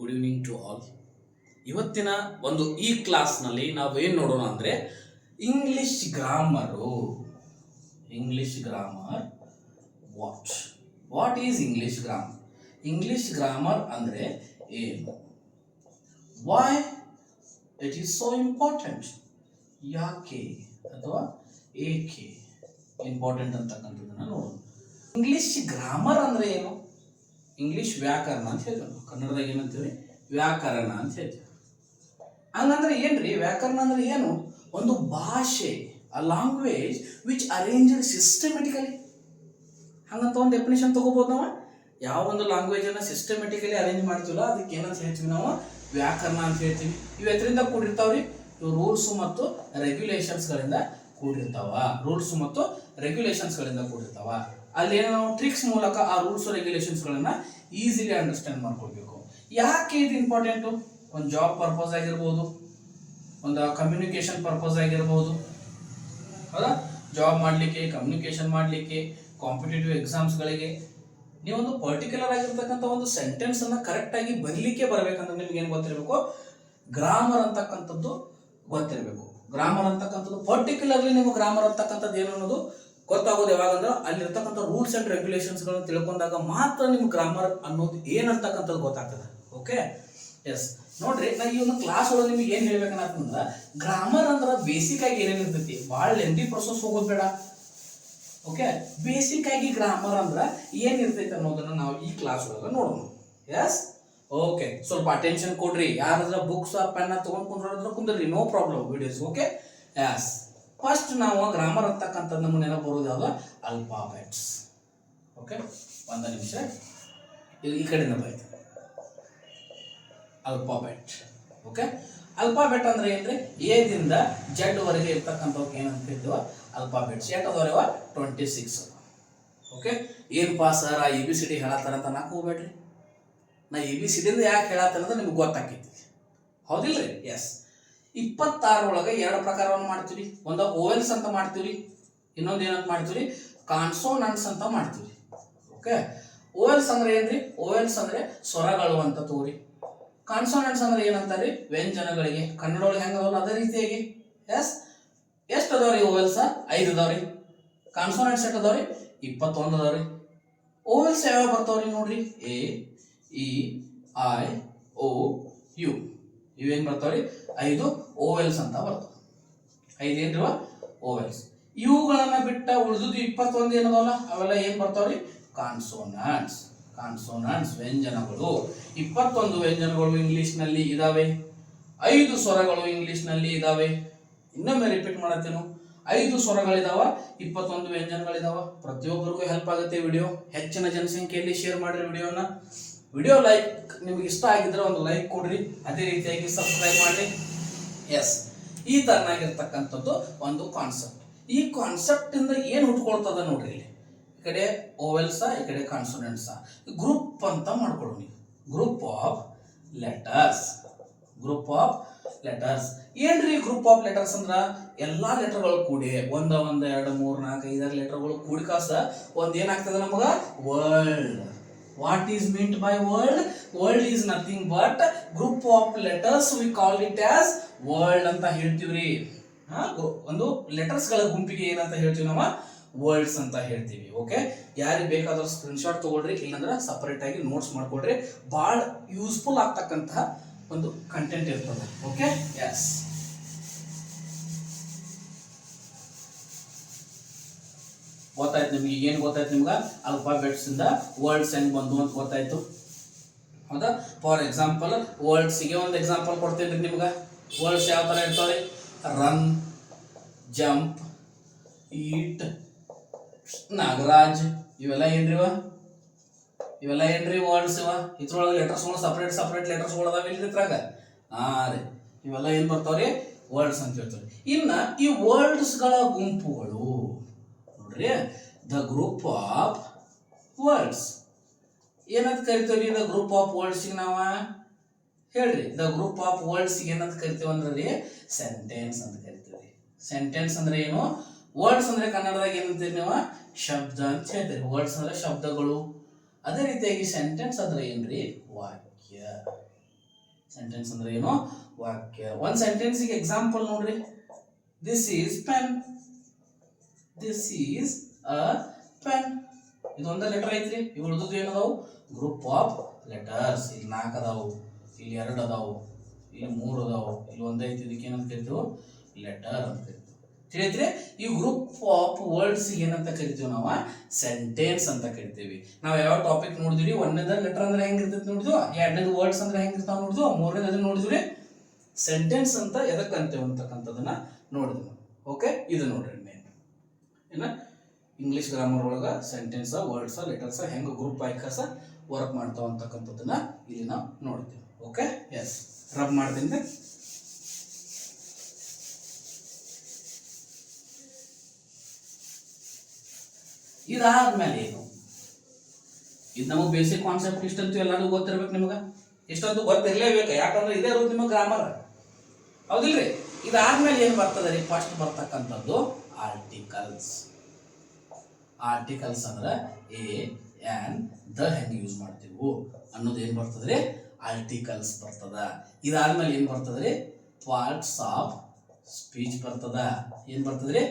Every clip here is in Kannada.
ಗುಡ್ ಈವ್ನಿಂಗ್ ಟು ಆಲ್ ಇವತ್ತಿನ ಒಂದು ಈ ಕ್ಲಾಸ್ನಲ್ಲಿ ನಾವು ಏನು ನೋಡೋಣ ಅಂದರೆ English grammar English grammar what what is English grammar English grammar ಅಂದರೆ ಏನು? Why it is so important ಯಾಕೆ ಅಥವಾ ಏಕೆ? ಇಂಪಾರ್ಟೆಂಟ್ ಅಂತಕ್ಕಂಥದ್ದನ್ನು ನೋಡೋಣ. ಇಂಗ್ಲಿಷ್ ಗ್ರಾಮರ್ ಅಂದರೆ ಏನು? ಇಂಗ್ಲಿಷ್ ವ್ಯಾಕರಣ ಅಂತ ಹೇಳ್ತಾರೆ. ಕನ್ನಡದಾಗ ಏನಂತೀವಿ ವ್ಯಾಕರಣ ಅಂತ ಹೇಳ್ತೀವಿ ಹಂಗಂದ್ರೆ ಏನ್ರಿ? ವ್ಯಾಕರಣ ಅಂದ್ರೆ ಏನು? ಒಂದು ಭಾಷೆ a language which arranged systematically ಹಂಗಂತ ಒಂದು ಡೆಫಿನೇಷನ್ ತಗೋಬೋದು ನಾವು. ಯಾವ ಒಂದು ಲ್ಯಾಂಗ್ವೇಜ್ ಅನ್ನ ಸಿಸ್ಟಮೆಟಿಕಲಿ ಅರೇಂಜ್ ಮಾಡ್ತೀವಲ್ಲ, ಅದಕ್ಕೆ ಏನಂತ ಹೇಳ್ತೀವಿ ನಾವು? ವ್ಯಾಕರಣ ಅಂತ ಹೇಳ್ತೀವಿ. ಇವು ಎದರಿಂದ ಕೂಡಿರ್ತಾವ್ರಿ? ಇವು ರೂಲ್ಸ್ ಮತ್ತು ರೆಗ್ಯುಲೇಷನ್ಸ್ಗಳಿಂದ ಕೂಡಿರ್ತಾವ. ರೂಲ್ಸ್ ಮತ್ತು ರೆಗ್ಯುಲೇಷನ್ಸ್ಗಳಿಂದ ಕೂಡಿರ್ತಾವ. ಅಲ್ಲಿ ಏನೋ ನಾವು ಟ್ರಿಕ್ಸ್ ಮೂಲಕ ಆ ರೂಲ್ಸ್ ರೆಗ್ಯುಲೇಷನ್ಸ್ ಗಳನ್ನ ಈಸಿಲಿ ಅಂಡರ್ಸ್ಟ್ಯಾಂಡ್ ಮಾಡ್ಕೊಳ್ಬೇಕು. ಯಾಕೆ ಇದು ಇಂಪಾರ್ಟೆಂಟು ಒಂದು ಜಾಬ್ ಪರ್ಪಸ್ ಆಗಿರ್ಬೋದು, ಒಂದು ಕಮ್ಯುನಿಕೇಶನ್ ಪರ್ಪಸ್ ಆಗಿರ್ಬೋದು. ಹೌದಾ? ಜಾಬ್ ಮಾಡಲಿಕ್ಕೆ ಕಮ್ಯುನಿಕೇಶನ್ ಮಾಡಲಿಕ್ಕೆ ಕಾಂಪಿಟೇಟಿವ್ ಎಕ್ಸಾಮ್ಸ್ಗಳಿಗೆ ನೀವೊಂದು ಪರ್ಟಿಕ್ಯುಲರ್ ಆಗಿರ್ತಕ್ಕಂಥ ಒಂದು ಸೆಂಟೆನ್ಸ್ ಕರೆಕ್ಟಾಗಿ ಬರಲಿಕ್ಕೆ ಬರಬೇಕಂದ್ರೆ ನಿಮ್ಗೆ ಏನು ಗೊತ್ತಿರಬೇಕು? ಗ್ರಾಮರ್ ಅಂತಕ್ಕಂಥದ್ದು ಗೊತ್ತಿರಬೇಕು. ಗ್ರಾಮರ್ ಅಂತಕ್ಕಂಥದ್ದು ಪರ್ಟಿಕ್ಯುಲರ್ಲಿ ನಿಮಗೆ ಗ್ರಾಮರ್ ಅಂತಕ್ಕಂಥದ್ದು ಏನು ಅನ್ನೋದು ಗೊತ್ತಾಗೋದು ಯಾವಾಗಂದ್ರೆ ಅಲ್ಲಿರ್ತಕ್ಕಂಥ ರೂಲ್ಸ್ ಅಂಡ್ ರೆಗ್ಯುಲೇಷನ್ಸ್ಗಳನ್ನ ತಿಳ್ಕೊಂಡಾಗ ಮಾತ್ರ ನಿಮ್ ಗ್ರಾಮರ್ ಅನ್ನೋದು ಏನಂತಕ್ಕಂಥದ್ದು ಗೊತ್ತಾಗ್ತದೆ. ಓಕೆ ಎಸ್ ನೋಡ್ರಿ, ನಾ ಈ ಒಂದು ಕ್ಲಾಸ್ ಒಳಗೆ ನಿಮಗೆ ಏನು ಹೇಳ್ಬೇಕಂದ್ರ ಗ್ರಾಮರ್ ಅಂದ್ರೆ ಬೇಸಿಕ್ ಆಗಿ ಏನೇನು ಇರ್ತೈತಿ? ಭಾಳ ಲೆಂದಿ ಪ್ರೊಸೆಸ್ ಹೋಗೋದು ಬೇಡ. ಓಕೆ ಬೇಸಿಕ್ ಆಗಿ ಗ್ರಾಮರ್ ಅಂದ್ರೆ ಏನಿರ್ತೈತೆ ಅನ್ನೋದನ್ನ ನಾವು ಈ ಕ್ಲಾಸ್ ಒಳಗೆ ನೋಡೋಣ. ಎಸ್ ಓಕೆ ಸ್ವಲ್ಪ ಅಟೆನ್ಷನ್ ಕೊಡ್ರಿ. ಯಾರಾದ್ರೂ ಬುಕ್ಸ್ ಪೆನ್ನ ತಗೊಂಡ್ ಕುಂದ್ರಿ. No problem videos okay yes first ನಾವು ಗ್ರಾಮರ್ ಅಂತಕ್ಕಂಥದ್ದು ನಮ್ಮ ನೆನಪು ಬರೋದು ಯಾವುದು? ಅಲ್ಫಾಬೆಟ್ಸ್ ಓಕೆ ಒಂದು ನಿಮಿಷ. ಈ ಕಡೆಯಿಂದ ಬೈತೆ. ಅಲ್ಫಾಬೆಟ್ ಓಕೆ ಅಲ್ಫಾಬೆಟ್ ಅಂದ್ರೆ ಏನ್ರಿ? ಎದಿಂದ ಜೆಡ್ ವರೆಗೆ ಇರ್ತಕ್ಕಂಥವ್ಕೆ ಏನಂತ ಹೇಳ್ತೀವ ಅಲ್ಫಾಬೆಟ್ಸ್ ಯಾಕದವ್ರವ ಟ್ವೆಂಟಿ ಸಿಕ್ಸ್ ಓಕೆ ಏನಪ್ಪಾ ಸರ್ ಆ ಎ ಬಿ ಸಿ ಡಿ ಹೇಳತ್ತಾರ ಅಂತ ನಾಲ್ಕು ಹೋಗ್ಬೇಡ್ರಿ ನಾ ಎ ಬಿ ಸಿ ಯಾಕೆ ಹೇಳತ್ತಾರ ಅಂತ ನಿಮ್ಗೆ ಗೊತ್ತಾಕೈತಿ. ಹೌದಿಲ್ರಿ? ಎಸ್ ಇಪ್ಪತ್ತಾರರೊಳಗೆ ಎರಡು ಪ್ರಕಾರವನ್ನು ಮಾಡ್ತೀವಿ ಒಂದು ಓವೆಲ್ಸ್ ಅಂತ ಮಾಡ್ತೀವಿ ಇನ್ನೊಂದು ಏನಂತ ಮಾಡ್ತೀವಿ ಕಾನ್ಸೋನಂಟ್ಸ್ ಅಂತ ಮಾಡ್ತೀವಿ ಓಕೆ ಓವೆಲ್ಸ್ ಅಂದ್ರೆ ಏನ್ರಿ? ಓವೆಲ್ಸ್ ಅಂದ್ರೆ ಸ್ವರಗಳು ಅಂತ ತೋರಿ. ಕಾನ್ಸೋನೆಂಟ್ಸ್ ಅಂದ್ರೆ ಏನಂತಾರೆ? ವ್ಯಂಜನಗಳಿಗೆ. ಕನ್ನಡ ಒಳಗೆ ಹೆಂಗದವಲ್ಲ ಅದೇ ರೀತಿಯಾಗಿ. ಎಸ್ ಎಷ್ಟು ಅದಾವ್ರಿ ಓವೆಲ್ಸ್ ಐದು ಅದಾವ್ರಿ. ಕಾನ್ಸೋನೆಂಟ್ಸ್ ಎಷ್ಟು ಅದಾವ್ರಿ? ಇಪ್ಪತ್ತೊಂದು ಅದಾವ್ರಿ. ಓವೆಲ್ಸ್ ಯಾವ್ಯಾವ ಬರ್ತಾವ್ರಿ ನೋಡ್ರಿ? A E I O U ಇವೇನ್ ಬರ್ತಾವ್ರಿ? ಐದು ಓವೆಲ್ಸ್ ಅಂತ ಬರ್ತಾವ. ಐದು ಏನ್ರಿವ? ಓವೆಲ್ಸ್. ಇವುಗಳನ್ನ ಬಿಟ್ಟ ಉಳಿದುದು ಇಪ್ಪತ್ತೊಂದು ಏನದವಲ್ಲ? ಅವೆಲ್ಲ ಏನ್ ಬರ್ತಾವ್ರಿ? ಕಾನ್ಸೋನಾಟ್ಸ್ ಕಾನ್ಸೋನಾಟ್ಸ್ ವ್ಯಂಜನಗಳು. ಇಪ್ಪತ್ತೊಂದು ವ್ಯಂಜನಗಳು ಇಂಗ್ಲಿಷ್ನಲ್ಲಿ ಇದಾವೆ. ಐದು ಸ್ವರಗಳು ಇಂಗ್ಲಿಷ್ನಲ್ಲಿ ಇದಾವೆ. ಇನ್ನೊಮ್ಮೆ ರಿಪೀಟ್ ಮಾಡತ್ತೇನು. ಐದು ಸ್ವರಗಳಿದಾವ, ಇಪ್ಪತ್ತೊಂದು ವ್ಯಂಜನಗಳಿದಾವ. ಪ್ರತಿಯೊಬ್ಬರಿಗೂ ಹೆಲ್ಪ್ ಆಗುತ್ತೆ ವಿಡಿಯೋ ಹೆಚ್ಚಿನ ಜನಸಂಖ್ಯೆಯಲ್ಲಿ ಶೇರ್ ಮಾಡಿರಿ ವಿಡಿಯೋನ ವಿಡಿಯೋ ಲೈಕ್ ನಿಮ್ಗೆ ಇಷ್ಟ ಆಗಿದ್ರೆ ಒಂದು ಲೈಕ್ ಕೊಡ್ರಿ. ಅದೇ ರೀತಿಯಾಗಿ ಸಬ್ಸ್ಕ್ರೈಬ್ ಮಾಡಿ ಎಸ್ ಈ ತರನಾಗಿರ್ತಕ್ಕಂಥದ್ದು ಒಂದು ಕಾನ್ಸೆಪ್ಟ್ ಈ ಕಾನ್ಸೆಪ್ಟ್ ಇಂದ ಏನು ಹುಟ್ಕೊಳ್ತದ ನೋಡ್ರಿ ಇಲ್ಲಿ. ಈ ಕಡೆ ಓವೆಲ್ಸ ಈ ಕಡೆ ಕಾನ್ಸೋನೆಂಟ್ಸ ಗ್ರೂಪ್ ಅಂತ ಮಾಡ್ಕೊಳ್ಳೋಣ group of letters group of letters ಏನ್ರಿ ಗ್ರೂಪ್ ಆಫ್ ಲೆಟರ್ಸ್ ಅಂದ್ರ? ಎಲ್ಲಾ ಲೆಟರ್ಗಳು ಕೂಡಿ. ಒಂದ, ಒಂದ್, ಎರಡು, ಮೂರ್, ನಾಲ್ಕು, ಐದಾರು ಲೆಟರ್ಗಳು ಕೂಡಿ ಕಾಸ ಒಂದ್ ಏನಾಗ್ತದೆ ನಮಗ? World what is meant by world world is nothing but group of letters we call it as world ಅಂತ ಹೇಳ್ತೀವ್ರಿ. ಒಂದು ಲೆಟರ್ಸ್ಗಳ ಗುಂಪಿಗೆ ಏನಂತ ಹೇಳ್ತೀವಿ ನಾವು? ವರ್ಡ್ಸ್ ಅಂತ ಹೇಳ್ತೀವಿ ಓಕೆ ಯಾರಿಗೆ ಬೇಕಾದ್ರೂ ಸ್ಕ್ರೀನ್ಶಾಟ್ ತಗೊಳ್ರಿ, ಇಲ್ಲಾಂದ್ರೆ ಸಪರೇಟ್ ಆಗಿ ನೋಟ್ಸ್ ಮಾಡ್ಕೊಳ್ರಿ ಭಾಳ ಯೂಸ್ಫುಲ್ ಆಗ್ತಕ್ಕಂತಹ ಒಂದು ಕಂಟೆಂಟ್ ಇರ್ತದೆ ಓಕೆ ಎಸ್ ಗೊತ್ತಾಯ್ತು ನಿಮ್ಗೆ ಏನು ಗೊತ್ತಾಯ್ತು ನಿಮ್ಗೆ? ಅಲ್ಫಾಬೆಟ್ಸ್ ಇಂದ ವರ್ಡ್ಸ್ ಹೆಂಗೆ ಬಂದು ಅಂತ ಗೊತ್ತಾಯ್ತು. ಹೌದಾ? ಫಾರ್ ಎಕ್ಸಾಂಪಲ್ ವರ್ಡ್ಸಿಗೆ ಒಂದು ಎಕ್ಸಾಂಪಲ್ ಕೊಡ್ತೀನಿ ನಿಮ್ಗೆ. ವರ್ಡ್ಸ್ ಯಾವ ಥರ ಇರ್ತಾವೆ ರನ್, ಜಂಪ್, ಈಟ್, ನಾಗರಾಜ್, ಇವೆಲ್ಲ ಏನ್ರಿವ ಇವೆಲ್ಲ ಏನ್ರಿ ವರ್ಡ್ಸ್ ಇವ? ಇದ್ರೊಳಗೆ ಲೆಟರ್ಸ್ಗಳು ಸಪ್ರೇಟ್ ಸಪ್ರೇಟ್ ಲೆಟರ್ಸ್ಗಳು ಅದಾವ ಇಲ್ಲಿ ಇದ್ರಾಗ? ಹಾ ರೀ. ಇವೆಲ್ಲ ಏನು ಬರ್ತಾವ್ರಿ? ವರ್ಡ್ಸ್ ಅಂತ ಹೇಳ್ತಾರೆ ಇನ್ನ ಈ ವರ್ಡ್ಸ್ಗಳ ಗುಂಪುಗಳು ನೋಡ್ರಿ ದ ಗ್ರೂಪ್ ಆಫ್ ವರ್ಡ್ಸ್ ಏನಂತ ಕರಿತೀವಿ ದ ಗ್ರೂಪ್ ಆಫ್ ವರ್ಡ್ಸಿಗೆ ನಾವ ಹೇಳ್ರಿ. ದ ಗ್ರೂಪ್ ಆಫ್ ವರ್ಡ್ಸ್ ಏನಂತ ಕರಿತೀವಿ ಅಂದ್ರೆ ರೀ ಸೆಂಟೆನ್ಸ್ ಅಂತ ಕರಿತೀವಿ ಸೆಂಟೆನ್ಸ್ ಅಂದ್ರೆ ಏನು? ವರ್ಡ್ಸ್ ಅಂದ್ರೆ ಕನ್ನಡದಾಗ ಏನಂತೀರಿ ನೀವು? ಶಬ್ದ ಅಂತ ಹೇಳ್ತೀರಿ. ವರ್ಡ್ಸ್ ಅಂದ್ರೆ ಶಬ್ದಗಳು. ಅದೇ ರೀತಿಯಾಗಿ ಸೆಂಟೆನ್ಸ್ ಅಂದ್ರೆ ಏನ್ರಿ? ವಾಕ್ಯ. ಸೆಂಟೆನ್ಸ್ ಅಂದ್ರೆ ಏನು? ವಾಕ್ಯ. ಒಂದ್ ಸೆಂಟೆನ್ಸಿಗೆ ಎಕ್ಸಾಂಪಲ್ ನೋಡ್ರಿ. This is pen this is a pen ಇದೊಂದ letter ಐತ್ರಿ. ಇವು ಉಳಿದದ್ದು ಏನದಾವು? ಗ್ರೂಪ್ ಆಫ್ ಲೆಟರ್ಸ್ ಇಲ್ಲಿ ನಾಲ್ಕು ಅದಾವು. ಇಲ್ಲಿ ಎರಡು ಅದಾವು. ಇಲ್ಲಿ ಮೂರು ಅದಾವು. ಇಲ್ಲಿ ಒಂದೈತಿ ಇದಕ್ಕೆ ಏನಂತ ಕರಿತೀವಿ? ಲೆಟರ್ ಅಂತ ತಿಳಿದ್ರಿ ಈ ಗ್ರೂಪ್ ಆಫ್ ವರ್ಡ್ಸ್ ಏನಂತ ಕರಿತೀವಿ ನಾವು? ಸೆಂಟೆನ್ಸ್ ಅಂತ ಕರಿತೀವಿ. ನಾವು ಯಾವ ಟಾಪಿಕ್ ನೋಡಿದ್ವಿ? ಒಂದನೇದ ಲೆಟರ್ ಅಂದ್ರೆ ಹೆಂಗಿರ್ತೈತಿ ನೋಡಿದ್ವಿ? ಎರಡನೇದು ವರ್ಡ್ಸ್ ಅಂದ್ರೆ ಹೆಂಗಿರ್ತಾವ ನೋಡಿದ್ವಿ? ಮೂರನೇದ ನೋಡಿದ್ವಿ? ಸೆಂಟೆನ್ಸ್ ಅಂತ ಎದಕ್ಕೆ ಅಂತೇವೆ ಅಂತಕ್ಕಂಥದ್ದನ್ನ ನೋಡಿದ್ವಿ. ಓಕೆ ಇದು ನೋಡ್ರಿ. ಏನ? ಇಂಗ್ಲಿಷ್ ಗ್ರಾಮರ್ ಒಳಗ ಸೆಂಟೆನ್ಸ್ ವರ್ಡ್ಸ್ ಲೆಟರ್ಸ್ ಹೆಂಗೆ ಗ್ರೂಪ್ ಆಯ್ಕಸ ವರ್ಕ್ ಮಾಡ್ತಾವ ಅಂತಕ್ಕಂಥದ್ದನ್ನ ಇಲ್ಲಿ ನಾವು ನೋಡ್ತೀವಿ. ಓಕೆ ಎಸ್ ರಬ್ ಮಾಡ್ತೀನಿ. ಇದಾದ್ಮೇಲೆ ಏನು? ಇದು ನಮಗೆ ಬೇಸಿಕ್ ಕಾನ್ಸೆಪ್ಟ್ ಇಷ್ಟಂತೂ ಎಲ್ಲಾನು ಗೊತ್ತಿರ್ಬೇಕು ನಿಮಗೆ. ಇಷ್ಟಂತೂ ಗೊತ್ತಿರಲೇಬೇಕು. ಯಾಕಂದ್ರೆ ಇದೇ ಇರೋದು ನಿಮಗೆ ಗ್ರಾಮರ್ ಹೌದಿಲ್ರಿ? ಇದಾದ್ಮೇಲೆ ಏನು ಬರ್ತದೆ ರೀ? ಫಸ್ಟ್ ಬರ್ತಕ್ಕಂಥದ್ದು ಆರ್ಟಿಕಲ್ಸ್ ಆರ್ಟಿಕಲ್ಸ್ ಅಂದ್ರೆ ಎ ಆ್ಯನ್ ದ ಹೆಂಗೆ ಯೂಸ್ ಮಾಡ್ತೀವೋ ಅನ್ನೋದು ಏನು ಬರ್ತದ್ರಿ? ಆರ್ಟಿಕಲ್ಸ್ ಬರ್ತದ. ಇದಾದ್ಮೇಲೆ ಏನು ಬರ್ತದ್ರಿ? ಪಾರ್ಟ್ಸ್ ಆಫ್ ಸ್ಪೀಚ್ ಬರ್ತದ. ಏನು ಬರ್ತದ್ರಿ?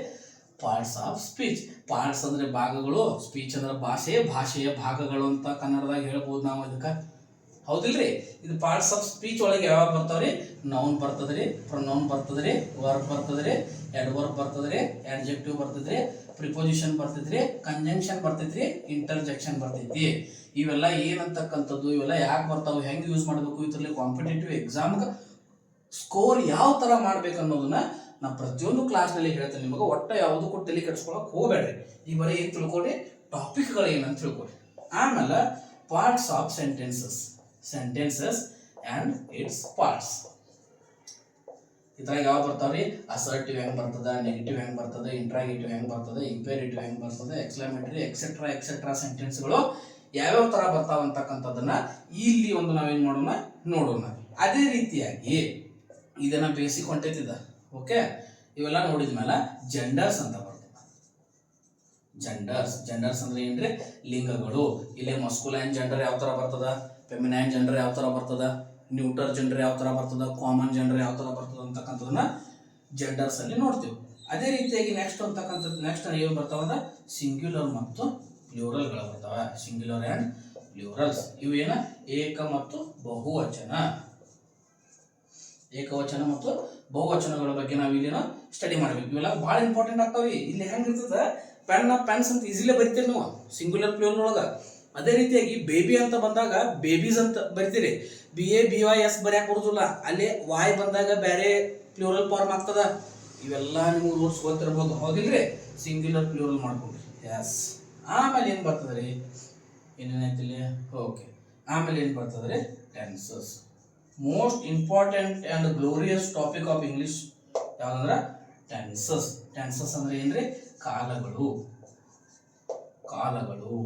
ಪಾರ್ಟ್ಸ್ ಆಫ್ ಸ್ಪೀಚ್ ಪಾರ್ಟ್ಸ್ ಅಂದ್ರೆ ಭಾಗಗಳು ಸ್ಪೀಚ್ ಅಂದ್ರೆ ಭಾಷೆ, ಭಾಷೆಯ ಭಾಗಗಳು ಅಂತ ಕನ್ನಡದಾಗ ಹೇಳ್ಬೋದು ನಾವು ಅದಕ್ಕೆ ಹೌದಿಲ್ರಿ? ಇದು ಪಾರ್ಟ್ಸ್ ಆಫ್ ಸ್ಪೀಚ್ ಒಳಗೆ ಯಾವಾಗ ಬರ್ತಾವ್ರಿ? ನೌನ್ ಬರ್ತದ್ರಿ ಪ್ರೊನೌನ್ ಬರ್ತದ್ರಿ ವರ್ಬ್ ಬರ್ತದ್ರಿ ವರ್ಬ್ ಬರ್ತದ್ರಿ ಆಡ್ಜೆಕ್ಟಿವ್ ಬರ್ತದ್ರಿ ಪ್ರಿಪೊಸಿಷನ್ ಬರ್ತೈತ್ರಿ ಕಂಜಂಕ್ಷನ್ ಬರ್ತೈತ್ರಿ ಇಂಟರ್ಜೆಕ್ಷನ್ ಬರ್ತೈತಿ. ಇವೆಲ್ಲ ಏನಂತಕ್ಕಂಥದ್ದು, ಇವೆಲ್ಲ ಯಾಕೆ ಬರ್ತಾವೆ, ಹೆಂಗೆ ಯೂಸ್ ಮಾಡಬೇಕು, ಇದರಲ್ಲಿ ಕಾಂಪಿಟೇಟಿವ್ ಎಕ್ಸಾಮ್ಗೆ ಸ್ಕೋರ್ ಯಾವ ಥರ ಮಾಡ್ಬೇಕು ಅನ್ನೋದನ್ನ ನಾ ಪ್ರತಿಯೊಂದು ಕ್ಲಾಸ್ನಲ್ಲಿ ಹೇಳ್ತೇನೆ. ನಿಮಗೆ ಒಟ್ಟ ಯಾವುದಕ್ಕೂ ತಲೆ ಕಟ್ಸ್ಕೊಳಕ್ಕೆ ಹೋಗಬೇಡ್ರಿ. ಈ ಬರೀ ಏನು ತಿಳ್ಕೊಡಿ ಟಾಪಿಕ್ಗಳು ಏನಂತ ತಿಳ್ಕೊಡಿ. ಆಮೇಲೆ parts of sentences sentences and its parts ಇದ್ರಾಗ ಯಾವ ಬರ್ತಾವ್ರಿ? ಅಸರ್ಟಿವ್ ಹೆಂಗ್ ಬರ್ತದ, ನೆಗೆಟಿವ್ ಹೆಂಗ್ ಬರ್ತದ, ಇಂಟ್ರಾಗೇಟಿವ್ ಹೆಂಗ್ ಬರ್ತದ ಇಂಪೇರೇಟಿವ್ ಹೆಂಗ್ ಬರ್ತದ, ಎಕ್ಸ್ಕ್ಲಮೇಟರಿ ಎಕ್ಸೆಟ್ರಾ ಎಕ್ಸೆಟ್ರಾ ಸೆಂಟೆನ್ಸ್ಗಳು ಯಾವ್ಯಾವ ತರ ಬರ್ತಾವ ಅಂತಕ್ಕಂಥದ್ದನ್ನ ಇಲ್ಲಿ ಒಂದು ನಾವೇನ್ ಮಾಡೋಣ? ನೋಡೋಣ. ಅದೇ ರೀತಿಯಾಗಿ ಇದನ್ನ ಬೇಸಿಕ್ ಹೊಂಟೈತಿದ ಓಕೆ ಇವೆಲ್ಲ ನೋಡಿದ ಮೇಲೆ ಜೆಂಡರ್ಸ್ ಅಂತ ಬರ್ತದೆ. ಜೆಂಡರ್ಸ್ ಜೆಂಡರ್ಸ್ ಅಂದ್ರೆ ಏನ್ರಿ? ಲಿಂಗಗಳು. ಇಲ್ಲಿ ಮಸ್ಕುಲೈನ್ ಜೆಂಡರ್ ಯಾವ ತರ ಬರ್ತದ? ಫೆಮಿನೈನ್ ಜೆಂಡರ್ ಯಾವ ತರ ಬರ್ತದ? ನ್ಯೂಟರ್ ಜೆಂಡರ್ ಯಾವ ಥರ ಬರ್ತದ ಕಾಮನ್ ಜನರ ಯಾವ ಥರ ಬರ್ತದ ಅಂತಕ್ಕಂಥದನ್ನ ಜೆಂಡರ್ಸಲ್ಲಿ ನೋಡ್ತೀವಿ. ಅದೇ ರೀತಿಯಾಗಿ ನೆಕ್ಸ್ಟ್ ಅಂತಕ್ಕಂಥದ್ದು ನೆಕ್ಸ್ಟ್ ಏನು ಬರ್ತಾವ ಅಂದ್ರೆ ಸಿಂಗ್ಯುಲರ್ ಮತ್ತು ಪ್ಲೂರಲ್ಗಳು ಬರ್ತಾವ. ಸಿಂಗ್ಯುಲರ್ ಆ್ಯಂಡ್ ಪ್ಲೂರಲ್ಸ್ ಇವು ಏನ? ಏಕ ಮತ್ತು ಬಹುವಚನ. ಏಕವಚನ ಮತ್ತು ಬಹುವಚನಗಳ ಬಗ್ಗೆ ನಾವು ಇಲ್ಲಿನ ಸ್ಟಡಿ ಮಾಡ್ಬೇಕು. ಇವೆಲ್ಲ ಭಾಳ ಇಂಪಾರ್ಟೆಂಟ್ ಆಗ್ತಾವೆ ಇಲ್ಲಿ ಹೆಂಗಿರ್ತದ ಪೆನ್ ಪೆನ್ಸ್ ಅಂತ ಈಸಿಲೇ ಬರಿತೀರಿ ನಾವು. ಸಿಂಗ್ಯುಲರ್ ಪ್ಲೂರಲ್ ಒಳಗ. ಅದೇ ರೀತಿಯಾಗಿ ಬೇಬಿ ಅಂತ ಬಂದಾಗ ಬೇಬೀಸ್ ಅಂತ ಬರಿತೀರಿ. B A B Y S ಬರ್ಯಾಕ್ ಬರುದಿಲ್ಲ ಅಲ್ಲಿ ವಾಯ್ ಬಂದಾಗ ಬೇರೆ ಪ್ಲೂರಲ್ ಫಾರ್ಮ್ ಆಗ್ತದ. ಇವೆಲ್ಲ ನಿಮ್ಗೆ ರೂಲ್ಸ್ ಗೊತ್ತಿರ್ಬೋದು. ಹೋಗಿದ್ರೆ ಸಿಂಗ್ಯುಲರ್ ಪ್ಲೂರಲ್ ಮಾಡ್ಕೊಂಡ್ರಿ. ಎಸ್ ಆಮೇಲೆ ಏನು ಬರ್ತದೆ ರೀ ಏನೇನೈತಿ ಇಲ್ಲಿ ಓಕೆ ಆಮೇಲೆ ಏನು ಬರ್ತದೆ ರೀ tenses most important and glorious topic of English ಯಾವ್ದಂದ್ರೆ? Tenses tenses ಅಂದ್ರೆ ಏನ್ರಿ? ಕಾಲಗಳು. ಕಾಲಗಳು.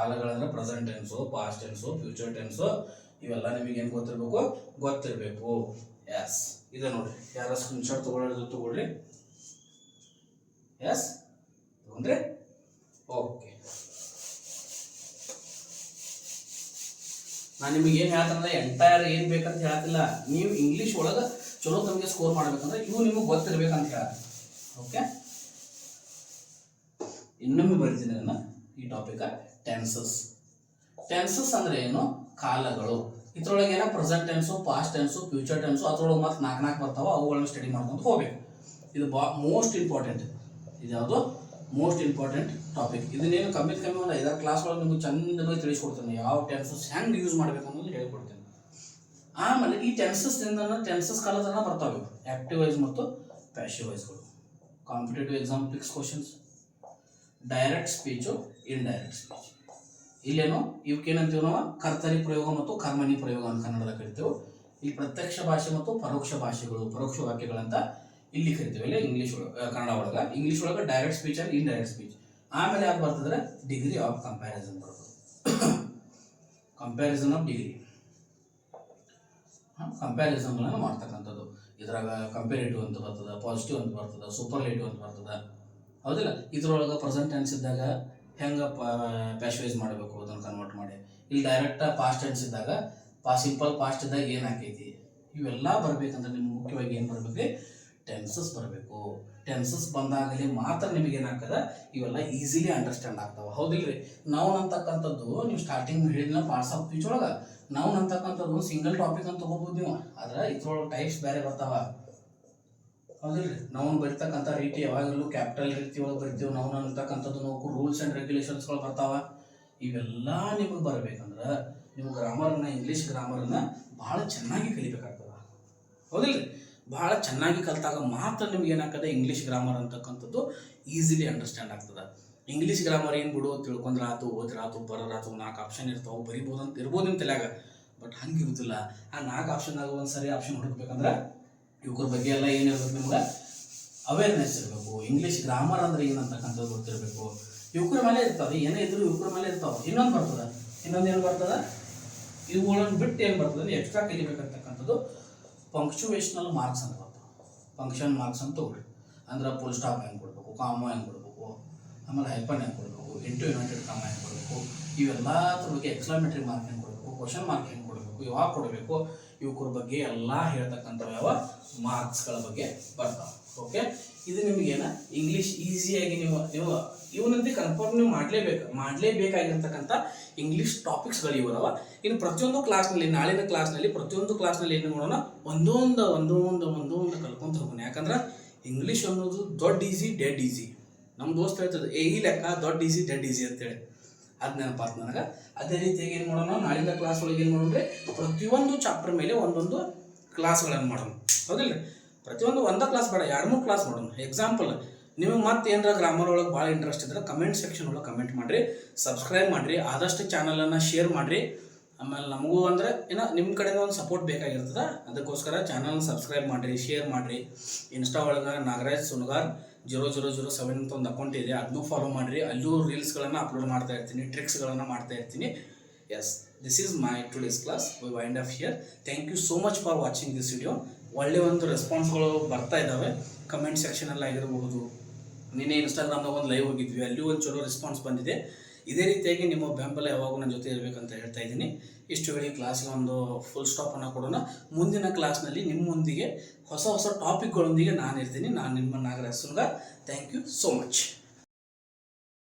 ಕಾಲಗಳಂದ್ರೆ present tense past tense future tense ಇವೆಲ್ಲ ನಿಮಗೆ ಏನು ಗೊತ್ತಿರಬೇಕು? ಗೊತ್ತಿರಬೇಕು. ಎಸ್ ಇದೆ ನೋಡ್ರಿ. ಯಾರ ಸ್ಕ್ರೀನ್ಶಾಟ್ ತಗೊಳ್ಳೋದು ತಗೊಳ್ಳಿ. ಎಸ್ ತಗೊಂಡ್ರಿ ಓಕೆ ನಾನು ನಿಮಗೆ ಏನು ಹೇಳ್ತಾನಂದ್ರೆ ಎಂಟೈರ್ ಏನು ಬೇಕಂತ ಹೇಳ್ತಿಲ್ಲ. ನೀವು ಇಂಗ್ಲೀಷ್ ಒಳಗೆ ಚಲೋ ತಮಗೆ ಸ್ಕೋರ್ ಮಾಡ್ಬೇಕಂದ್ರೆ ಇವು ನಿಮಗೆ ಗೊತ್ತಿರ್ಬೇಕಂತ ಹೇಳ ಓಕೆ ಇನ್ನೊಮ್ಮೆ ಬರ್ತೀನಿ ಅದನ್ನ ಈ ಟಾಪಿಕ್ ಟೆನ್ಸಸ್ ಟೆನ್ಸಸ್ ಅಂದ್ರೆ ಏನು? ಕಾಲಗಳು. ಇದ್ರೊಳಗೆ ಏನೋ present tense past tense future tense ಅದ್ರೊಳಗೆ ಮತ್ತೆ ನಾಲ್ಕು ನಾಲ್ಕು ಬರ್ತಾವ ಅವುಗಳನ್ನ ಸ್ಟಡಿ ಮಾಡ್ಕೊಂಡು ಹೋಗ್ಬೇಕು. ಇದು ಬಾ ಮೋಸ್ಟ್ ಇಂಪಾರ್ಟೆಂಟ್ ಇದು ಯಾವುದು? ಮೋಸ್ಟ್ ಇಂಪಾರ್ಟೆಂಟ್ ಟಾಪಿಕ್ ಇದನ್ನೇನು ಕಮ್ಮಿ ಕಮ್ಮಿ ಒಂದು ಐದಾರು ಕ್ಲಾಸ್ ಒಳಗೆ ನಿಮ್ಗೆ ಚಂದವಾಗಿ ತಿಳಿಸ್ಕೊಡ್ತೇನೆ. ಯಾವ ಟೆನ್ಸಸ್ ಹೆಂಗೆ ಯೂಸ್ ಮಾಡ್ಬೇಕು ಅನ್ನೋದು ಹೇಳ್ಕೊಡ್ತೇನೆ. ಆಮೇಲೆ ಈ ಟೆನ್ಸಸ್ ಟೆನ್ಸಸ್ ಕಾಲದನ್ನ ಬರ್ತಾವೆ. ಆಕ್ಟಿವ್ ವೈಸ್ ಮತ್ತು passive ವೈಸ್ಗಳು competitive exam fix questions direct speech indirect speech ಇಲ್ಲೇನು? ಇವಕ್ಕೇನಂತೀವಿ ನಾವು ಕರ್ತರಿ ಪ್ರಯೋಗ ಮತ್ತು ಕರ್ಮಣಿ ಪ್ರಯೋಗ ಅಂತ ಕನ್ನಡದಾಗ ಕರಿತೇವೆ. ಈ ಪ್ರತ್ಯಕ್ಷ ಭಾಷೆ ಮತ್ತು ಪರೋಕ್ಷ ಭಾಷೆಗಳು, ಪರೋಕ್ಷ ವಾಕ್ಯಗಳಂತ ಇಲ್ಲಿ ಕರಿತೇವೆ. ಇಲ್ಲ ಇಂಗ್ಲೀಷ್ ಕನ್ನಡ ಒಳಗೆ. ಇಂಗ್ಲೀಷ್ ಒಳಗೆ direct speech and indirect speech ಆಮೇಲೆ ಯಾವ್ದು ಬರ್ತದ್ರೆ? ಡಿಗ್ರಿ ಆಫ್ ಕಂಪ್ಯಾರಿಸನ್ ಬರ್ತದೆ. ಕಂಪ್ಯಾರಿಸನ್ ಆಫ್ ಡಿಗ್ರಿ ಕಂಪ್ಯಾರಿಸನ್ಗಳನ್ನು ಮಾಡ್ತಕ್ಕಂಥದ್ದು. ಇದ್ರಾಗ ಕಂಪೇರಿಟಿವ್ ಅಂತ ಬರ್ತದೆ ಪಾಸಿಟಿವ್ ಅಂತ ಬರ್ತದೆ ಸೂಪರ್ಲೇಟಿವ್ ಅಂತ ಬರ್ತದೆ. ಹೌದಿಲ್ಲ? ಇದ್ರೊಳಗೆ ಪ್ರೆಸೆಂಟ್ ಟೆನ್ಸ್ ಇದ್ದಾಗ ಹೆಂಗೆ ಪ್ಯಾಶ್ವೈಸ್ ಮಾಡಬೇಕು ಅದನ್ನು ಕನ್ವರ್ಟ್ ಮಾಡಿ. ಇಲ್ಲಿ ಡೈರೆಕ್ಟ್ ಪಾಸ್ಟ್ ಟೆನ್ಸ್ ಇದ್ದಾಗ, ಪಾ ಸಿಂಪಲ್ ಪಾಸ್ಟ್ ಇದ್ದಾಗ ಏನು ಹಾಕೈತಿ ಇವೆಲ್ಲ ಬರಬೇಕಂದ್ರೆ ನಿಮ್ಗೆ ಮುಖ್ಯವಾಗಿ ಏನು ಬರಬೇಕು? ಟೆನ್ಸಸ್ ಬರಬೇಕು. ಟೆನ್ಸಸ್ ಬಂದಾಗಲೇ ಮಾತ್ರ ನಿಮಗೆ ಏನಾಗ್ತದ ಇವೆಲ್ಲ ಈಸಿಲಿ ಅಂಡರ್ಸ್ಟ್ಯಾಂಡ್ ಆಗ್ತಾವ. ಹೌದಿಲ್ರಿ? ನೌನ್ ಅಂತಕ್ಕಂಥದ್ದು ನೀವು ಸ್ಟಾರ್ಟಿಂಗ್ ಹೇಳಿದ್ನ ಪಾರ್ಟ್ಸ್ ಆಫ್ ಪೀಚ್ ಒಳಗೆ. ನೌನ್ ಅಂತಕ್ಕಂಥದ್ದು ಸಿಂಗಲ್ ಟಾಪಿಕ್ ಅಂತ ಹೋಗ್ಬೋದು ನೀವು. ಆದ್ರೆ ಇದ್ರೊಳಗೆ ಟೈಪ್ಸ್ ಬೇರೆ ಬರ್ತಾವ. ನೌನ್ ಬರಿತಕ್ಕಂಥ ರೀತಿ ಯಾವಾಗಲೂ ಕ್ಯಾಪಿಟಲ್ ರೀತಿ ಒಳಗೆ ಬರಿತೀವಿ. ನಾವು ಅಂತಕ್ಕಂಥದ್ದು ನಾವು ರೂಲ್ಸ್ ಆ್ಯಂಡ್ ರೆಗ್ಯುಲೇಷನ್ಸ್ಗಳು ಬರ್ತಾವ. ಇವೆಲ್ಲ ನಿಮಗೆ ಬರಬೇಕಂದ್ರೆ ನೀವು ಗ್ರಾಮರನ್ನು ಇಂಗ್ಲೀಷ್ ಗ್ರಾಮರನ್ನು ಭಾಳ ಚೆನ್ನಾಗಿ ಕಲಿಬೇಕಾಗ್ತದ. ಹೌದಿಲ್ರಿ ಭಾಳ ಚೆನ್ನಾಗಿ ಕಲಿತಾಗ ಮಾತ್ರ ನಿಮ್ಗೆ ಏನಾಗ್ತದೆ? ಇಂಗ್ಲೀಷ್ ಗ್ರಾಮರ್ ಅಂತಕ್ಕಂಥದ್ದು ಈಸಿಲಿ ಅಂಡರ್ಸ್ಟ್ಯಾಂಡ್ ಆಗ್ತದೆ. ಇಂಗ್ಲೀಷ್ ಗ್ರಾಮರ್ ಏನು ಬಿಡು ತಿಳ್ಕೊಂಡ್ರೆ ಆತು ಓದ್ರ ಆತು ಬರೋರ್ ಆತು ನಾಲ್ಕು ಆಪ್ಷನ್ ಇರ್ತಾವೆ ಬರಿಬೋದು ಅಂತ ಇರ್ಬೋದು ನಿಮ್ಮ ತಲೆಯಾಗ. ಬಟ್ ಹಂಗೆ ಇರುವುದಿಲ್ಲ ಆ ನಾಲ್ಕು ಆಪ್ಷನ್ದಾಗ ಒಂದು ಸರಿ ಆಪ್ಷನ್ ಹುಡುಕ್ಬೇಕಂದ್ರೆ ಇವ್ರ ಬಗ್ಗೆ ಎಲ್ಲ ಏನಿರ್ಬೇಕು ನಿಮ್ಗೆ? ಅವೇರ್ನೆಸ್ ಇರಬೇಕು. ಇಂಗ್ಲೀಷ್ ಗ್ರಾಮರ್ ಅಂದ್ರೆ ಏನಂತಕ್ಕಂಥದ್ದು ಗೊತ್ತಿರಬೇಕು. ಯುವಕರ ಮೇಲೆ ಇರ್ತಾವೆ ಏನೇ ಇದ್ರು ಯುವಕರ ಮೇಲೆ ಇರ್ತಾವೆ. ಇನ್ನೊಂದು ಬರ್ತದ? ಇನ್ನೊಂದು ಏನು ಬರ್ತದ? ಇವುಗಳನ್ನು ಬಿಟ್ಟು ಏನು ಬರ್ತದೆ? ಎಕ್ಸ್ಟ್ರಾ ಕಲಿಬೇಕಂತಕ್ಕಂಥದ್ದು ಪಂಕ್ಚುವೇಶನಲ್ ಮಾರ್ಕ್ಸ್ ಅಂತ ಬರ್ತವೆ ಫಂಕ್ಷನ್ ಮಾರ್ಕ್ಸ್ ಅಂತ ತಗೊಳ್ಳಿ ಅಂದ್ರೆ ಫುಲ್ ಸ್ಟಾಪ್ ಹೆಂಗೆ ಕೊಡಬೇಕು? ಕಾಮ ಹೆಂಗೆ ಕೊಡಬೇಕು? ಆಮೇಲೆ ಹೈಪನ್ ಹೆಂಗೆ ಕೊಡಬೇಕು? ಇಂಟು ಯುನೈಟೆಡ್ ಕಾಮ ಹೆಂಗೆ ಕೊಡಬೇಕು? ಇವೆಲ್ಲದ್ರ ಬಗ್ಗೆ ಎಕ್ಸ್ಲಾಮೆಟ್ರಿ ಮಾರ್ಕ್ ಹೆಂಗೆ ಕೊಡಬೇಕು? ಕ್ವಶನ್ ಮಾರ್ಕ್ ಹೆಂಗೆ ಕೊಡಬೇಕು? ಯಾವಾಗ ಕೊಡಬೇಕು? ಇವಕ್ರ ಬಗ್ಗೆ ಎಲ್ಲ ಹೇಳ್ತಕ್ಕಂಥವು ಯಾವ ಮಾರ್ಕ್ಸ್ಗಳ ಬಗ್ಗೆ ಬರ್ತಾವೆ. ಓಕೆ ಇದು ನಿಮಗೇನ ಇಂಗ್ಲೀಷ್ ಈಸಿಯಾಗಿ ನೀವು ನೀವು ಇವನಂತೆ ಕನ್ಫರ್ಮ್ ನೀವು ಮಾಡಲೇಬೇಕು. ಮಾಡಲೇಬೇಕಾಗಿರ್ತಕ್ಕಂಥ ಇಂಗ್ಲೀಷ್ ಟಾಪಿಕ್ಸ್ಗಳು ಇವರವ. ಇನ್ನು ಪ್ರತಿಯೊಂದು ಕ್ಲಾಸ್ನಲ್ಲಿ ನಾಳಿನ ಕ್ಲಾಸ್ನಲ್ಲಿ ಪ್ರತಿಯೊಂದು ಕ್ಲಾಸ್ನಲ್ಲಿ ಏನು ಮಾಡೋಣ? ಒಂದೊಂದು ಒಂದೊಂದು ಒಂದೊಂದು ಕಲ್ಕೊಂತ ಹೋಗೋಣ. ಯಾಕಂದ್ರೆ ಇಂಗ್ಲೀಷ್ ಅನ್ನೋದು ದೊಡ್ಡ ಈಸಿ ಡೆಡ್ ಈಸಿ ನಮ್ಮ ದೋಸ್ತ ಹೇಳ್ತದೆ, ಏ, ಈ ಲೆಕ್ಕ ದೊಡ್ಡ ಈಸಿ ಡೆಡ್ ಈಸಿ ಅಂತೇಳಿ. ಅದು ನೆನಪಾತ್ ನನಗೆ. ಅದೇ ರೀತಿಯಾಗಿ ಏನು ಮಾಡೋಣ ನಾಳಿನ ಕ್ಲಾಸ್ ಒಳಗೆ ಏನು ಮಾಡೋಣ ಪ್ರತಿಯೊಂದು ಚಾಪ್ಟರ್ ಮೇಲೆ ಒಂದೊಂದು ಕ್ಲಾಸ್ಗಳನ್ನು ಮಾಡೋಣ. ಹೌದಿಲ್ಲ ಪ್ರತಿಯೊಂದು ಒಂದೇ ಕ್ಲಾಸ್ ಬೇಡ, ಎರಡು ಮೂರು ಕ್ಲಾಸ್ ಮಾಡೋಣ. ಎಕ್ಸಾಂಪಲ್ ನಿಮಗೆ ಮತ್ತೆ ಏನಾರ ಗ್ರಾಮರ್ ಒಳಗೆ ಭಾಳ ಇಂಟ್ರೆಸ್ಟ್ ಇದ್ರೆ ಕಮೆಂಟ್ ಸೆಕ್ಷನ್ ಒಳಗೆ ಕಮೆಂಟ್ ಮಾಡಿರಿ ಸಬ್ಸ್ಕ್ರೈಬ್ ಮಾಡಿರಿ, ಆದಷ್ಟು ಚಾನಲನ್ನು ಶೇರ್ ಮಾಡಿರಿ. ಆಮೇಲೆ ನಮಗೂ ಅಂದ್ರೆ ಏನೋ ನಿಮ್ಮ ಕಡೆಯಿಂದ ಒಂದು ಸಪೋರ್ಟ್ ಬೇಕಾಗಿರ್ತದ, ಅದಕ್ಕೋಸ್ಕರ ಚಾನಲ್ನ ಸಬ್ಸ್ಕ್ರೈಬ್ ಮಾಡಿರಿ ಶೇರ್ ಮಾಡಿರಿ. ಇನ್ಸ್ಟಾ ಒಳಗೆ Nagaraj Sungar zero zero zero seven ಅಂತ ಒಂದು ಅಕೌಂಟ್ ಇದೆ ಅದನ್ನೂ ಫಾಲೋ ಮಾಡಿರಿ. ಅಲ್ಲೂ ರೀಲ್ಸ್ಗಳನ್ನು ಅಪ್ಲೋಡ್ ಮಾಡ್ತಾ ಇರ್ತೀನಿ ಟ್ರಿಕ್ಸ್ಗಳನ್ನು ಮಾಡ್ತಾ ಇರ್ತೀನಿ. Yes this is my today's class we wind off here thank you so much for watching this video ಒಳ್ಳೆ ಒಂದು ರೆಸ್ಪಾನ್ಸ್ಗಳು ಬರ್ತಾ ಇದ್ದಾವೆ ಕಮೆಂಟ್ ಸೆಕ್ಷನಲ್ಲಿ ಆಗಿರಬಹುದು ನಿನ್ನೆ ಇನ್ಸ್ಟಾಗ್ರಾಮ್ದಾಗ ಒಂದು ಲೈವ್ ಹೋಗಿದ್ವಿ. ಅಲ್ಲಿಯೂ ಒಂದು ಚಲೋ ರೆಸ್ಪಾನ್ಸ್ ಬಂದಿದೆ. ಇದೇ ರೀತಿಯಾಗಿ ನಿಮ್ಮ ಬೆಂಬಲ ಯಾವಾಗೂ ನನ್ನ ಜೊತೆ ಇರಬೇಕಂತ ಹೇಳ್ತಾ ಇದ್ದೀನಿ. ಇಷ್ಟು ವೇಳೆ ಕ್ಲಾಸ್ಗೆ ಒಂದು ಫುಲ್ ಸ್ಟಾಪನ್ನು ಕೊಡೋಣ. ಮುಂದಿನ ಕ್ಲಾಸ್ನಲ್ಲಿ ನಿಮ್ಮೊಂದಿಗೆ ಹೊಸ ಹೊಸ ಟಾಪಿಕ್ಗಳೊಂದಿಗೆ ನಾನು ಇರ್ತೀನಿ ನಾನು ನಿಮ್ಮ Nagaraj Sulga thank you so much